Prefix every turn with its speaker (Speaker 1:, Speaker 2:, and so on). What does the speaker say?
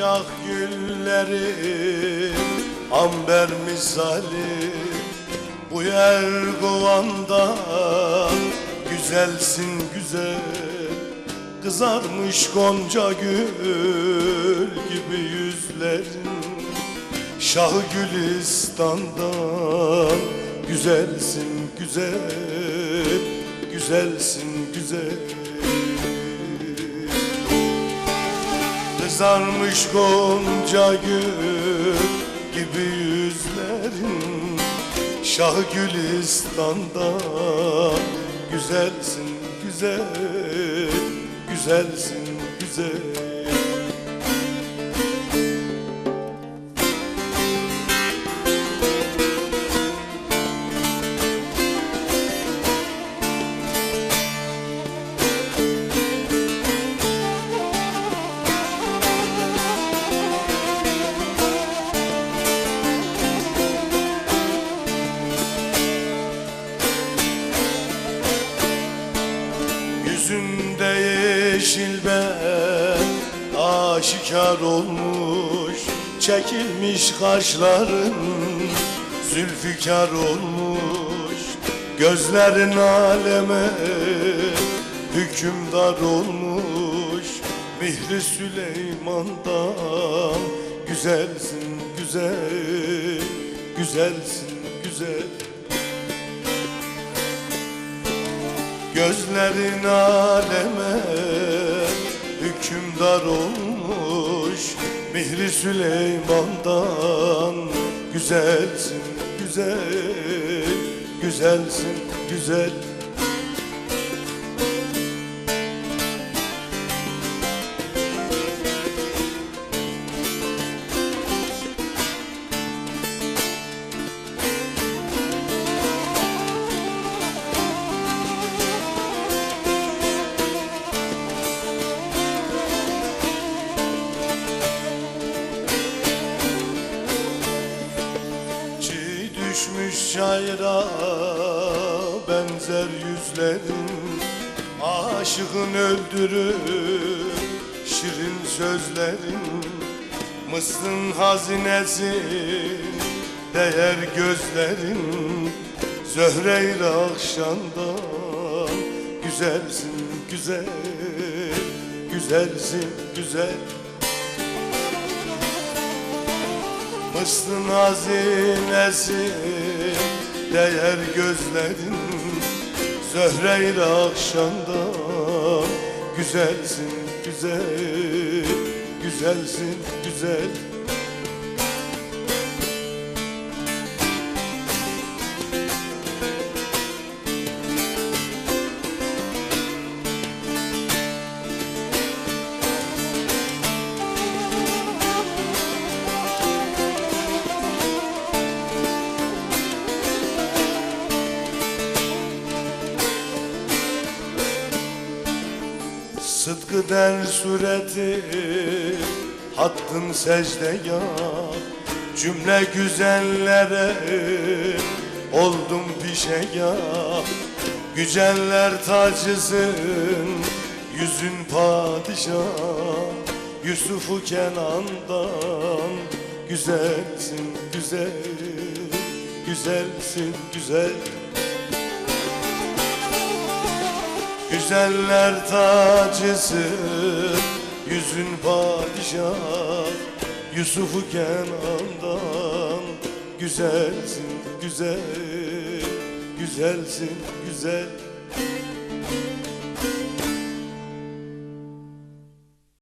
Speaker 1: şah gülleri Amber misali. Bu yer kovanda Güzelsin güzel. Kızarmış gonca gül gibi yüzlerin. Şah Gülistan'dan Güzelsin güzel. Güzelsin güzel Kızarmış gonca gül gibi yüzlerin Şah Gülistan'dan Güzelsin güzel Güzelsin güzel yeşil ben aşikar olmuş Çekilmiş kaşların zülfikar olmuş Gözlerin aleme hükümdar olmuş. Mihri Süleyman'dan güzelsin güzel Güzelsin güzel. Gözlerin aleme hükümdar olmuş. Mihri Süleyman'dan Güzelsin güzel, güzelsin güzel şaira benzer yüzlerin Aşığın öldürür şirin sözlerin Mısır'ın hazinesi değer gözlerin Zöhre-i akşamdan güzelsin güzel Güzelsin güzel Mısır'ın hazinesi değer gözlerin. Zöhre-i akşamdan Güzelsin güzel, güzelsin güzel Sıdkı der sureti hattın secdegah Cümle güzellere oldum pişegah Güceller tacısın yüzün padişah. Yusuf'u Kenan'dan güzelsin güzel Güzelsin güzel Güzeller tacısı Yüzün padişah Yusuf'u Kenan'dan. Güzelsin güzel Güzelsin güzel